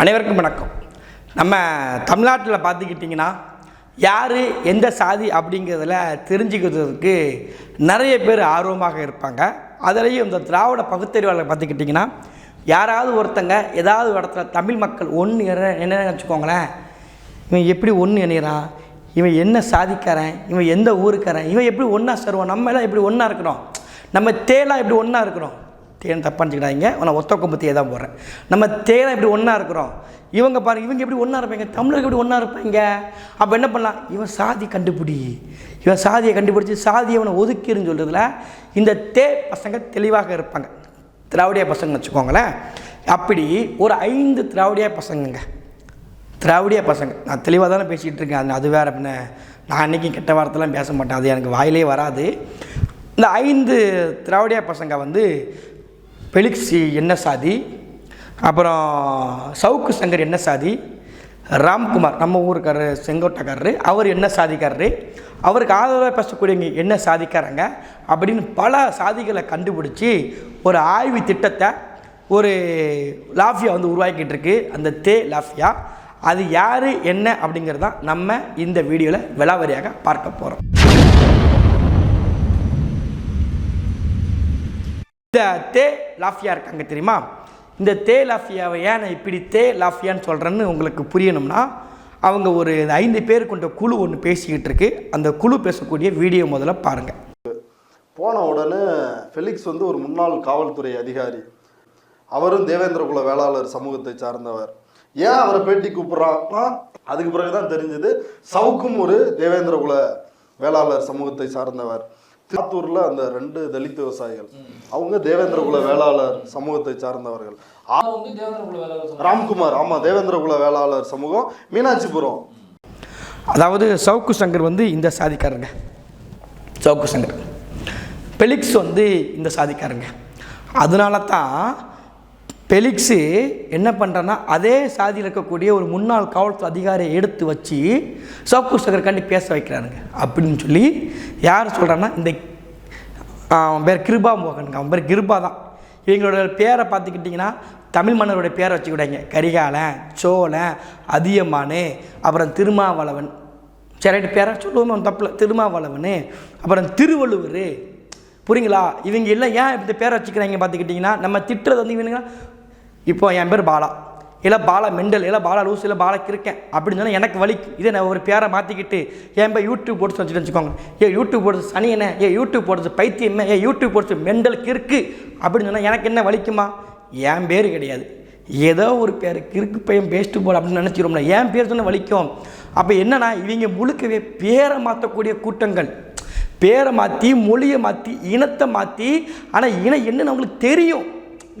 அனைவருக்கும் வணக்கம். நம்ம தமிழ்நாட்டில் பார்த்துக்கிட்டிங்கன்னா யார் எந்த சாதி அப்படிங்கிறதுல தெரிஞ்சுக்கிறதுக்கு நிறைய பேர் ஆர்வமாக இருப்பாங்க. அதுலேயும் இந்த திராவிட பகுத்தறிவாளர் பார்த்துக்கிட்டிங்கன்னா யாராவது ஒருத்தங்க ஏதாவது இடத்துல தமிழ் மக்கள் ஒன்று என்ன வச்சுக்கோங்களேன். இவன் எப்படி ஒன்று இணைகிறான் இவன் என்ன சாதிக்காரன்? இவன் எந்த ஊருக்காரன்? இவன் எப்படி ஒன்றா சருவான்? நம்ம எல்லாம் எப்படி ஒன்றா இருக்கிறோம்? நம்ம தேலாம் எப்படி ஒன்றா இருக்கிறோம்? தேன் தப்பாக நினச்சிக்கிடாதீங்க நான் ஒத்த கொம்பு தான் போடுறேன். நம்ம தேனை இப்படி ஒன்றா இருக்கிறோம். இவங்க பாருங்க இவங்க எப்படி ஒன்றா இருப்பாங்க? தமிழர்கள் எப்படி ஒன்றா இருப்பாங்க? அப்போ என்ன பண்ணலாம்? இவன் சாதி கண்டுபிடி. இவன் சாதியை கண்டுபிடிச்சி சாதியை அவனை ஒதுக்கிருன்னு சொல்கிறதுல இந்த தே பசங்க தெளிவாக இருப்பாங்க. திராவிடிய பசங்கன்னு வச்சுக்கோங்களேன். அப்படி ஒரு ஐந்து திராவிடிய பசங்கங்க. திராவிடிய பசங்க. நான் தெளிவாக தானே பேசிகிட்டு இருக்கேன். அது அது வேறு பின்ன நான் அன்றைக்கி கெட்ட வார்த்தைலாம் பேச மாட்டேன். அது எனக்கு வாயிலே வராது. இந்த ஐந்து திராவிடிய பசங்க வந்து பெலிக்ஸி என்ன சாதி? அப்புறம் சவுக்கு சங்கர் என்ன சாதி? ராம்குமார் நம்ம ஊருக்காரர் செங்கோட்டைக்காரரு அவர் என்ன சாதிக்காரரு? அவருக்கு ஆதரவாக பேசக்கூடியவங்க என்ன சாதிக்காரங்க? அப்படின்னு பல சாதிகளை கண்டுபிடிச்சி ஒரு ஆய்வு திட்டத்தை ஒரு லாஃபியா வந்து உருவாக்கிட்டு இருக்கு அந்த தே லாஃபியா. அது யார் என்ன அப்படிங்கிறது தான் நம்ம இந்த வீடியோவில் விலாவரியாக பார்க்க போகிறோம் இந்த தே லாஃபியா இருக்காங்க தெரியுமா? இந்த தே லாஃபியாவை ஏன் நான் இப்படி தே லாஃபியான்னு சொல்கிறேன்னு உங்களுக்கு புரியணும்னா அவங்க ஒரு ஐந்து பேர் கொண்ட குழு ஒன்று பேசிக்கிட்டு இருக்கு. அந்த குழு பேசக்கூடிய வீடியோ முதல்ல பாருங்கள் போன உடனே ஃபெலிக்ஸ் வந்து ஒரு முன்னாள் காவல்துறை அதிகாரி. அவரும் தேவேந்திரகுல வேளாளர் சமூகத்தை சார்ந்தவர். ஏன் அவரை பேட்டி கூப்பிட்றான்னா அதுக்கு பிறகு தான் தெரிஞ்சது சவுக்கும் ஒரு தேவேந்திரகுல வேளாளர் சமூகத்தை சார்ந்தவர். திருத்தூர்ல அந்த ரெண்டு தலித் விவசாயிகள். அவங்க தேவேந்திரகுல வேளாளர் சமூகத்தை சார்ந்தவர்கள். ராம்குமார் ஆமா தேவேந்திரகுல வேளாளர் சமூகம் மீனாட்சிபுரம். அதாவது சவுக்கு சங்கர் வந்து இந்த சாதிக்காரங்க சவுக்கு சங்கர். பெலிக்ஸ் வந்து இந்த சாதிக்காரங்க அதனால தான் பெலிக்ஸு என்ன பண்ணுறன்னா அதே சாதியில் இருக்கக்கூடிய ஒரு முன்னாள் காவல்துறை அதிகாரியை எடுத்து வச்சு சவுக்கு சங்கருக்காண்டி பேச வைக்கிறானுங்க. அப்படின்னு சொல்லி யார் சொல்கிறான்னா இந்த அவன் பேர் கிருபா மோகனுங்க. அவன் பேர் கிருபா தான். இவங்களோட பேரை பார்த்துக்கிட்டிங்கன்னா தமிழ் மன்னருடைய பேரை வச்சுக்கிட்டாங்க கரிகாலன் சோழன் அதியமானு அப்புறம் திருமாவளவன். சரி ரைட்டு பேரை சொல்லுவோம் தப்பில். திருமாவளவன் அப்புறம் திருவள்ளுவர். புரியுங்களா? இவங்க எல்லாம் ஏன் இந்த பேரை வச்சுக்கிறாங்க பார்த்துக்கிட்டிங்கன்னா நம்ம திட்டுறது வந்து இவனுங்க இப்போ என் பேர் பாலா. இல்லை பாலா மெண்டல் இல்லை பாலா லூஸ் இல்லை பாலா கிருக்கேன் அப்படின்னு சொன்னால் எனக்கு வலிக்கு இதே நான் ஒரு பேரை மாற்றிக்கிட்டு என் பை யூடியூப் போட்டு வச்சுட்டு வச்சுக்கோங்க. ஏ யூடியூப் போடுறது சனி என்ன? ஏ யூடியூப் போடுறது பைத்தியம் ஏ யூடியூப் போடுறது மெண்டல் கிறுக்கு அப்படின்னு சொன்னால் எனக்கு என்ன வலிக்குமா? என் பேர் கிடையாது. ஏதோ ஒரு பேர் கிறுக்கு பையன் பேஸ்ட்டு போல் அப்படின்னு நினச்சிரோம்ல என் பேர் சொன்ன வலிக்கும். அப்போ என்னென்னா இவங்க முழுக்கவே பேரை மாற்றக்கூடிய கூட்டங்கள். பேரை மாற்றி மொழியை மாற்றி இனத்தை மாற்றி ஆனால் இனம் என்னன்னு அவங்களுக்கு தெரியும்.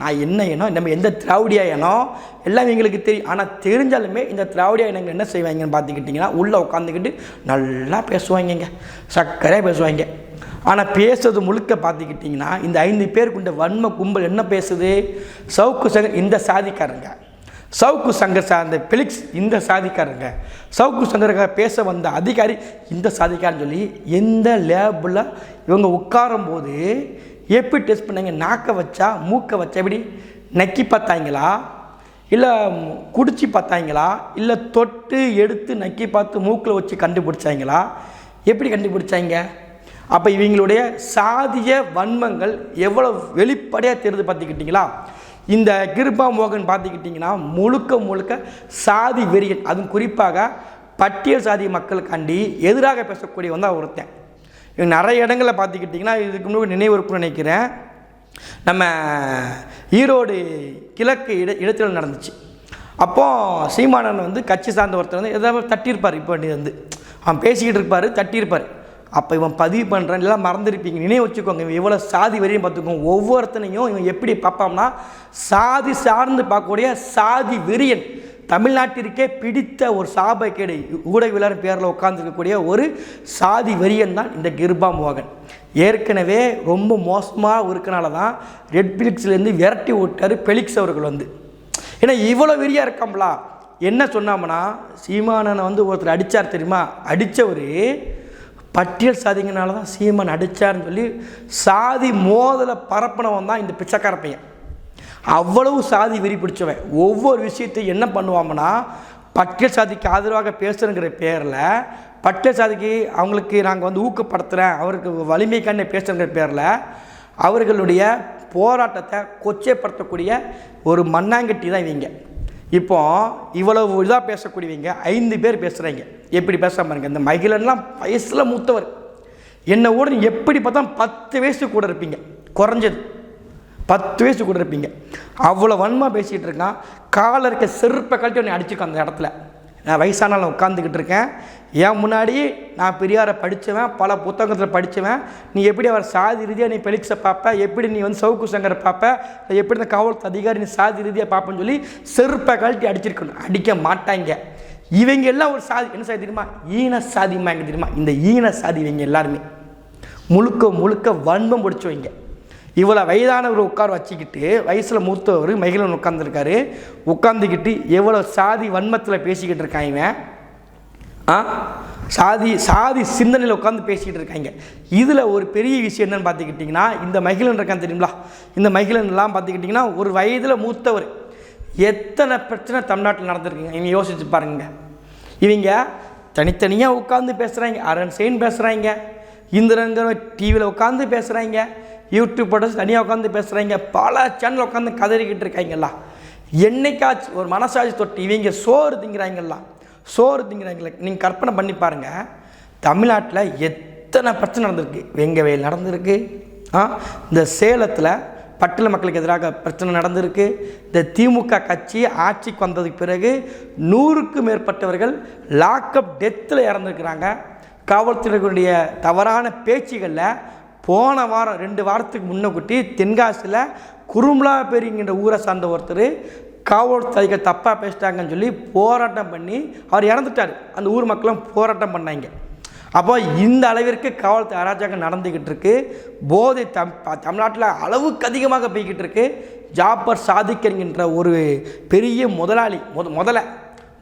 நான் என்ன இனம் நம்ம எந்த திராவிடியா இனம் எல்லாம் எங்களுக்கு தெரியும் ஆனால் தெரிஞ்சாலுமே இந்த திராவிடியா இனங்கள் என்ன செய்வாங்கன்னு பார்த்துக்கிட்டிங்கன்னா உள்ளே உட்காந்துக்கிட்டு நல்லா பேசுவாங்கங்க. சக்கரையாக பேசுவாங்க. ஆனால் பேசுறது முழுக்க பார்த்துக்கிட்டிங்கன்னா இந்த ஐந்து பேர் கொண்ட வன்ம கும்பல் என்ன பேசுது? சவுக்கு சங்கர் இந்த சாதிக்காரங்க. சவுக்கு சங்கர் சார்ந்த பிலிக்ஸ் இந்த சாதிக்காரங்க. சவுக்கு சங்கருக்காக பேச வந்த அதிகாரி இந்த சாதிக்காரன்னு சொல்லி எந்த லேபில் இவங்க உட்காரும் போது எப்படி டெஸ்ட் பண்ணாங்க நாக்கை வச்சா மூக்கை வச்சா எப்படி? நக்கி பார்த்தாங்களா? இல்லை குடிச்சு பார்த்தாங்களா? இல்லை தொட்டு எடுத்து நக்கி பார்த்து மூக்கில் வச்சு கண்டுபிடிச்சாங்களா? எப்படி கண்டுபிடிச்சாங்க? அப்போ இவங்களுடைய சாதிய வன்மங்கள் எவ்வளோ வெளிப்படையாக தெரியுது பார்த்துக்கிட்டிங்களா? இந்த கிருபா மோகன் பார்த்துக்கிட்டிங்கன்னா முழுக்க முழுக்க சாதி வெறியன். அதுவும் குறிப்பாக பட்டியல் சாதி மக்களுக்காண்டி எதிராக பேசக்கூடிய வந்து ஒருத்தன். நிறைய இடங்களில் பார்த்துக்கிட்டிங்கன்னா இதுக்கு முன்னாடி நினைவு நினைக்கிறேன். நம்ம ஈரோடு கிழக்கு இட இடத்தில் நடந்துச்சு. அப்போ சீமானன் வந்து கட்சி சார்ந்த ஒருத்தர் வந்து எதாவது தட்டியிருப்பார் இப்போ வந்து. அவன் பேசிக்கிட்டு இருப்பார் தட்டியிருப்பார். அப்போ இவன் பதிவு பண்ணுறான் எல்லாம் மறந்துருப்பீங்க. நினைவு வச்சுக்கோங்க இவன் எவ்வளோ சாதி வரையும் பார்த்துக்கோங்க. ஒவ்வொருத்தனையும் இவன் எப்படி பார்ப்பான்னா சாதி சார்ந்து பார்க்கக்கூடிய சாதி வெறியன். தமிழ்நாட்டிற்கே பிடித்த ஒரு சாபக்கேடு ஊடகவியலாளர் பேரில் உட்கார்ந்துருக்கக்கூடிய ஒரு சாதி வெறியன் தான் இந்த கிர்பா மோகன். ஏற்கனவே ரொம்ப மோசமாக இருக்கனால தான் ரெட் பிலிக்ஸ்லேருந்து விரட்டி விட்டார் பெலிக்ஸ் அவர்கள் வந்து. ஏன்னா இவ்வளோ வெறியாக இருக்காங்களா என்ன சொன்னாமனா சீமானனை வந்து ஒருத்தர் அடித்தார் தெரியுமா? அடித்தவர் பட்டியல் சாதிங்கனால தான் சீமான் அடித்தார்னு சொல்லி சாதி மோதலை பரப்பினவன் தான் இந்த பிச்சைக்கார பையன். அவ்வளவு சாதி விரி பிடிச்சவன் ஒவ்வொரு விஷயத்தையும் என்ன பண்ணுவாங்கன்னா பட்டியல் சாதிக்கு ஆதரவாக பேசுகிறங்கிற பேரில் பட்டியல் சாதிக்கு அவங்களுக்கு நாங்கள் வந்து ஊக்கப்படுத்துகிறேன் அவருக்கு வலிமைக்கான பேசுகிறங்கிற பேரில் அவர்களுடைய போராட்டத்தை கொச்சைப்படுத்தக்கூடிய ஒரு மண்ணாங்கட்டி தான் இவங்க. இப்போ இவ்வளவு இதாக பேசக்கூடியவங்க ஐந்து பேர் பேசுகிறாங்க எப்படி பேச பாருங்க இந்த மகிழன்லாம் வயசில் மூத்தவர். என்னை கூட எப்படி பார்த்தா பத்து வயசு கூட இருப்பீங்க. குறைஞ்சது. பத்து வயசு கூட இருப்பீங்க. அவ்வளோ வன்மா பேசிகிட்டு இருக்கான். காலில் இருக்க செருப்பை கழட்டி உன்னை அடிச்சுக்கோ அந்த இடத்துல. நான் வயசானாலும் உட்காந்துக்கிட்டு இருக்கேன். என் முன்னாடி நான் பெரியாரை படித்தவன் பல புத்தகத்தில் படித்தவன் நீ எப்படி அவர் சாதி ரீதியாக நீ பெலிக்ஸை பார்ப்ப எப்படி நீ வந்து சவுக்கு சங்கரை பார்ப்ப எப்படி இந்த காவல்துறை அதிகாரி நீ சாதி ரீதியாக பார்ப்பேன்னு சொல்லி செருப்பை கழட்டி அடிச்சிருக்கணும். அடிக்க மாட்டாங்க. இவங்க எல்லாம் ஒரு சாதி. என்ன சாதி தெரியுமா? ஈன சாதிமா எங்க தெரியுமா? இந்த ஈன சாதி இவங்க எல்லாருமே. முழுக்க முழுக்க வன்மம் பிடிச்சவங்க. இவ்வளோ வயதானவர் உட்கார வச்சுக்கிட்டு வயசில் மூத்தவர் மகிழன் உட்காந்துருக்காரு உட்காந்துக்கிட்டு எவ்வளோ சாதி வன்மத்தில் பேசிக்கிட்டு இருக்கான் இவன்? ஆ? சாதி சாதி சிந்தனையில் உட்காந்து பேசிக்கிட்டு இருக்காங்க. இதில் ஒரு பெரிய விஷயம் என்னன்னு பார்த்துக்கிட்டிங்கன்னா இந்த மகிழன் இருக்கான் தெரியுங்களா இந்த மகிழன்லாம் பார்த்துக்கிட்டிங்கன்னா ஒரு வயதில் மூத்தவர் எத்தனை பிரச்சனை தமிழ்நாட்டில் நடந்திருக்குங்க? இவங்க யோசிச்சு பாருங்க. இவங்க தனித்தனியாக உட்காந்து பேசுகிறாங்க அரண் செயின் பேசுகிறாங்க இந்திரங்கிற டிவியில் உட்காந்து பேசுகிறாங்க யூடியூப் போட்டு தனியாக உட்காந்து பேசுகிறாங்க பல சேனல் உட்காந்து கதறிக்கிட்டு இருக்காங்கல்ல. என்னைக்காச்சும் ஒரு மனசாட்சி தொட்டு இவங்க சோறு திங்கிறாங்கல்லாம் சோறு திங்கிறாங்கள நீங்கள் கற்பனை பண்ணி பாருங்கள் தமிழ்நாட்டில் எத்தனை பிரச்சனை நடந்திருக்கு? வெங்கவேல் நடந்திருக்கு. ஆ? இந்த சேலத்தில் பட்டியல மக்களுக்கு எதிராக பிரச்சனை நடந்திருக்கு. இந்த திமுக கட்சி ஆட்சிக்கு வந்ததுக்கு பிறகு நூறுக்கும் மேற்பட்டவர்கள் லாக்அப் டெத்தில் இறந்துருக்கிறாங்க. காவல்துறையினுடைய தவறான பேச்சுகளில் போன வாரம் ரெண்டு வாரத்துக்கு முன்னக்குட்டி தென்காசியில் குருமலாபேரிங்கிற ஊரை சார்ந்த ஒருத்தர் காவல்துறைகள் தப்பாக பேசிட்டாங்கன்னு சொல்லி போராட்டம் பண்ணி அவர் இறந்துட்டார். அந்த ஊர் மக்களும் போராட்டம் பண்ணாங்க. அப்போ இந்த அளவிற்கு காவல்துறை அராஜகம் நடந்துக்கிட்டு இருக்கு. போதை தம் தமிழ்நாட்டில் அளவுக்கு அதிகமாக போய்கிட்டு இருக்கு. ஜாப்பர் சாதிக்கன்கின்ற ஒரு பெரிய முதலாளி முத முதல்ல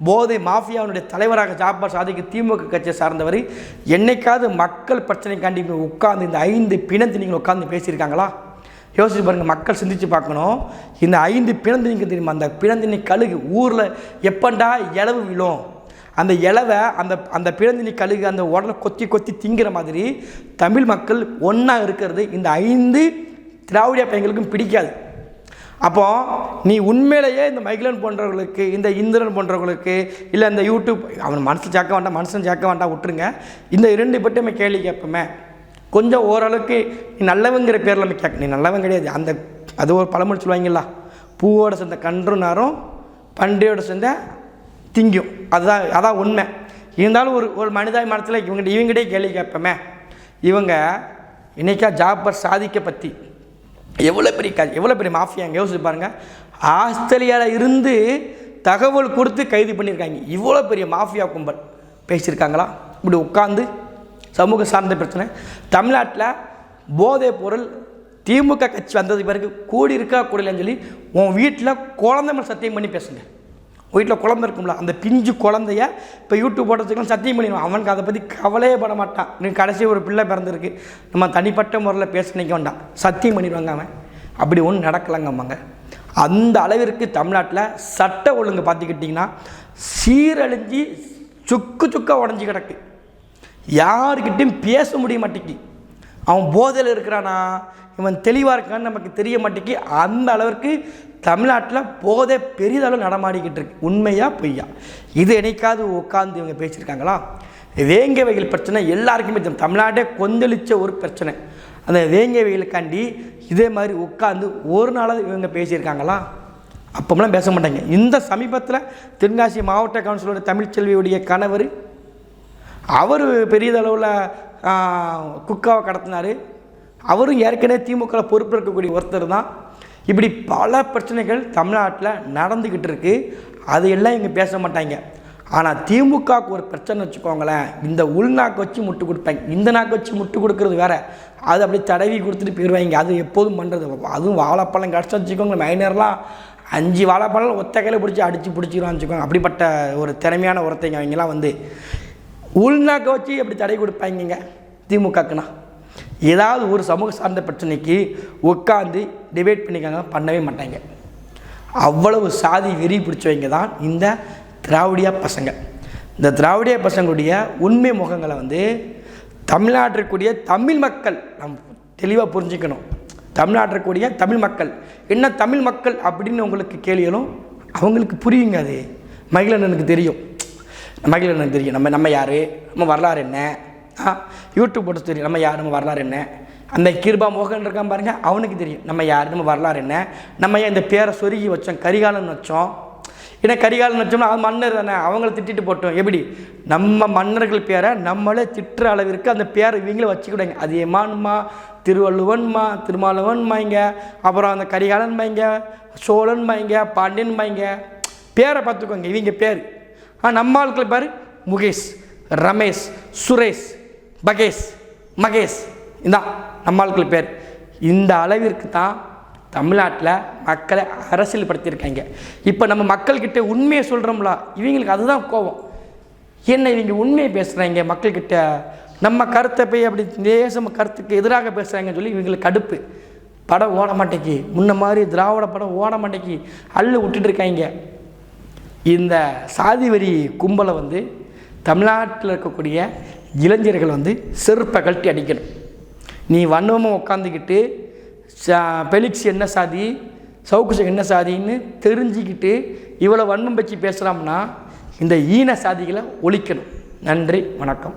போதை மாஃபியாவுடைய தலைவராக ஜாப்பர் சாதிக்கு திமுக கட்சியை சார்ந்தவர். என்னைக்காவது மக்கள் பிரச்சனைக்காண்டி உட்கார்ந்து இந்த ஐந்து பிணந்து நீங்கள் உட்காந்து பேசியிருக்காங்களா? யோசிச்சு பாருங்கள் மக்கள் சிந்திச்சு பார்க்கணும். இந்த ஐந்து பிணந்தினிக்கு தெரியுமா? அந்த பிணந்தினி கழுகு ஊரில் எப்பண்டா இளவு விழும்? அந்த இலவை அந்த அந்த பிறந்தினி கழுகு அந்த உடலை கொத்தி கொத்தி திங்கிற மாதிரி தமிழ் மக்கள் ஒன்றா இருக்கிறது இந்த ஐந்து திராவிட பையங்களுக்கும் பிடிக்காது. அப்போ நீ உண்மையிலேயே இந்த மைக்லன் போன்றவர்களுக்கு இந்த இந்திரன் போன்றவர்களுக்கு இல்லை இந்த யூடியூப் அவன் மனசில் சேர்க்க வேண்டாம் மனுஷன் சேர்க்க வேண்டாம் விட்டுருங்க. இந்த இரண்டு பற்றி நம்ம கேள்வி கேட்போமே. கொஞ்சம் ஓரளவுக்கு நீ நல்லவங்கிற பேரில் நம்ம கேட்க நீ நல்லவன் கிடையாது. அந்த அது ஒரு பழமொழி சொல்லுவாங்களா பூவோட சேர்ந்த கன்றும் நாரும் பண்டையோட சேர்ந்த திங்கும். அதுதான் அதான் உண்மை. இருந்தாலும் ஒரு ஒரு மனிதாபிமானத்தில் இவங்க இவங்கிட்டே கேள்வி கேட்போமே. இவங்க இன்னைக்கா ஜாபர் சாதிக்க பற்றி எவ்வளோ பெரிய க எவ்வளோ பெரிய மாஃபியாங்க யோசிச்சு பாருங்கள் ஆஸ்திரேலியாவில் இருந்து தகவல் கொடுத்து கைது பண்ணியிருக்காங்க. இவ்வளோ பெரிய மாஃபியா கும்பல். பேசியிருக்காங்களா? இப்படி உட்காந்து சமூக சார்ந்த பிரச்சனை. தமிழ்நாட்டில் போதைப் பொருள் திமுக கட்சி வந்ததுக்கு பிறகு கூடி இருக்கா கூடலன்னு சொல்லி உன் வீட்டில் குழந்தை சத்தியம் பண்ணி பேசுங்க. வீட்டில் குழந்தை இருக்கும்ல அந்த பிஞ்சு குழந்தைய இப்போ யூடியூப் போடுறதுக்குலாம் சத்தியம் பண்ணிடுவான். அவனுக்கு அதை பற்றி கவலையே பட மாட்டான். நீ கடைசி ஒரு பிள்ளை பிறந்திருக்கு. நம்ம தனிப்பட்ட முறையில் பேச நிற்க வேண்டாம். சத்தியம் பண்ணிடுவாங்க அவன். அப்படி ஒன்றும் நடக்கலைங்கம்மாங்க அந்த அளவிற்கு தமிழ்நாட்டில் சட்ட ஒழுங்கு பார்த்துக்கிட்டிங்கன்னா சீரழிஞ்சு சுக்கு சுக்காக உடஞ்சி கிடக்கு. யாருக்கிட்டையும் பேச முடிய மாட்டேங்கி அவன் போதையில் இருக்கிறானா? இவன் தெளிவாக இருக்கான்னு நமக்கு தெரிய மாட்டேங்கி அந்த அளவிற்கு தமிழ்நாட்டில் போதை பெரிதளவு நடமாடிக்கிட்டு இருக்கு. உண்மையா பொய்யா? இது என்னைக்காவது உட்காந்து இவங்க பேசியிருக்காங்களா? வேங்க வகையில் பிரச்சனை எல்லாருக்குமே தெரியும். தமிழ்நாட்டே கொந்தளிச்ச ஒரு பிரச்சனை. அந்த வேங்க வகைகளுக்காண்டி இதே மாதிரி உட்காந்து ஒரு நாளாவது இவங்க பேசியிருக்காங்களா? அப்போமெல்லாம் பேச மாட்டாங்க. இந்த சமீபத்தில் தென்காசி மாவட்ட கவுன்சிலோட தமிழ்ச்செல்வியுடைய கணவர் அவர் பெரியதளவில் குக்காவை கடத்தினார். அவரும் ஏற்கனவே திமுக பொறுப்பு இருக்கக்கூடிய ஒருத்தர் தான். இப்படி பல பிரச்சனைகள் தமிழ்நாட்டில் நடந்துக்கிட்டு இருக்கு. அதையெல்லாம் இங்கே பேச மாட்டாங்க. ஆனால் திமுகவுக்கு ஒரு பிரச்சனை வச்சுக்கோங்களேன். இந்த உள்நாக்கு வச்சு முட்டு கொடுப்பாங்க இந்த நாக்கு வச்சு முட்டு கொடுக்கறது வேறு. அது அப்படியே தடவி கொடுத்துட்டு போயிடுவாங்க அது எப்போதும் பண்ணுறது அதுவும் வாழைப்பழம் கஷ்டம் வச்சுக்கோங்க மைனர்லாம் அஞ்சு வாழைப்பழம் ஒத்த கையில் பிடிச்சி அடித்து பிடிச்சிருவான்னு வச்சுக்கோங்க. அப்படிப்பட்ட ஒரு திறமையான உரத்தைங்க அவங்கெல்லாம் வந்து உள்நாக்க வச்சு எப்படி தடை கொடுப்பாங்கங்க? திமுகக்குனா ஏதாவது ஒரு சமூக சார்ந்த பிரச்சனைக்கு உட்காந்து டிபேட் பண்ணிக்காங்க பண்ணவே மாட்டாங்க. அவ்வளவு சாதி வெறி பிடிச்சவங்க தான் இந்த திராவிடியா பசங்க. இந்த திராவிடிய பசங்களுடைய உண்மை முகங்களை வந்து தமிழ்நாட்டிற்குரிய தமிழ் மக்கள் நம் தெளிவாக புரிஞ்சுக்கணும். தமிழ்நாட்டிற்குரிய தமிழ் மக்கள். என்ன தமிழ் மக்கள் அப்படின்னு உங்களுக்கு கேள்விகளும் அவங்களுக்கு புரியுங்க அது. மகிழனனுக்கு தெரியும். மகிழனுக்கு தெரியும். நம்ம நம்ம யார்? நம்ம வரலாறு என்ன? யூடியூப் போட்டு தெரியும். நம்ம யார்? நம்ம வரலாறு என்ன? அந்த கிருபா மோகன் இருக்கான் பாருங்கள் அவனுக்கு தெரியும். நம்ம யார்? நம்ம வரலாறு என்ன? நம்ம ஏன் இந்த பேரை சொருகி வச்சோம்? கரிகாலன் வச்சோம். ஏன்னா கரிகாலன் வச்சோம்னா அது மன்னர் தானே. அவங்கள திட்டிட்டு போட்டோம். எப்படி? நம்ம மன்னர்கள் பேரை நம்மளே திட்டுற அளவிற்கு அந்த பேரை இவங்களே வச்சுக்கிடுங்க அது ஏமான்மா திருவள்ளுவன்மா திருமாவளவன்மாங்க அப்புறம் அந்த கரிகாலன் பாய்ங்க சோழன் பாய்ங்க பாண்டியன் பாய்ங்க பேரை பார்த்துக்கோங்க இவங்க பேர். ஆ நம்ம ஆட்கள் பேர். முகேஷ் ரமேஷ் சுரேஷ் பகேஷ் மகேஷ். இதான் நம்மளுக்கு பேர். இந்த அளவிற்கு தான் தமிழ்நாட்டில் மக்களை அரசியல் படுத்தியிருக்காங்க இப்போ நம்ம மக்கள்கிட்ட உண்மையை சொல்கிறோம்ல இவங்களுக்கு அதுதான் கோபம். என்ன இவங்க உண்மையை பேசுகிறாங்க மக்கள்கிட்ட? நம்ம கருத்தை போய் அப்படி தேசம் கருத்துக்கு எதிராக பேசுகிறாங்கன்னு சொல்லி இவங்களுக்கு கடுப்பு. படம் ஓட மாட்டேங்கி. முன்ன மாதிரி திராவிட படம் ஓட மாட்டேங்கி. அள்ளு விட்டுட்டு இருக்காங்க. இந்த சாதி வரி கும்பலை வந்து தமிழ்நாட்டில் இருக்கக்கூடிய இளைஞர்கள் வந்து செருப்பை கழட்டி அடிக்கணும். நீ வண்ணமாக உட்காந்துக்கிட்டு பெலிக்ஸ் என்ன சாதி சவுக்குசம் என்ன சாதின்னு தெரிஞ்சுக்கிட்டு இவ்வளோ வன்மம் வச்சு பேசுகிறோம்னா இந்த ஈன சாதிகளை ஒழிக்கணும். நன்றி வணக்கம்.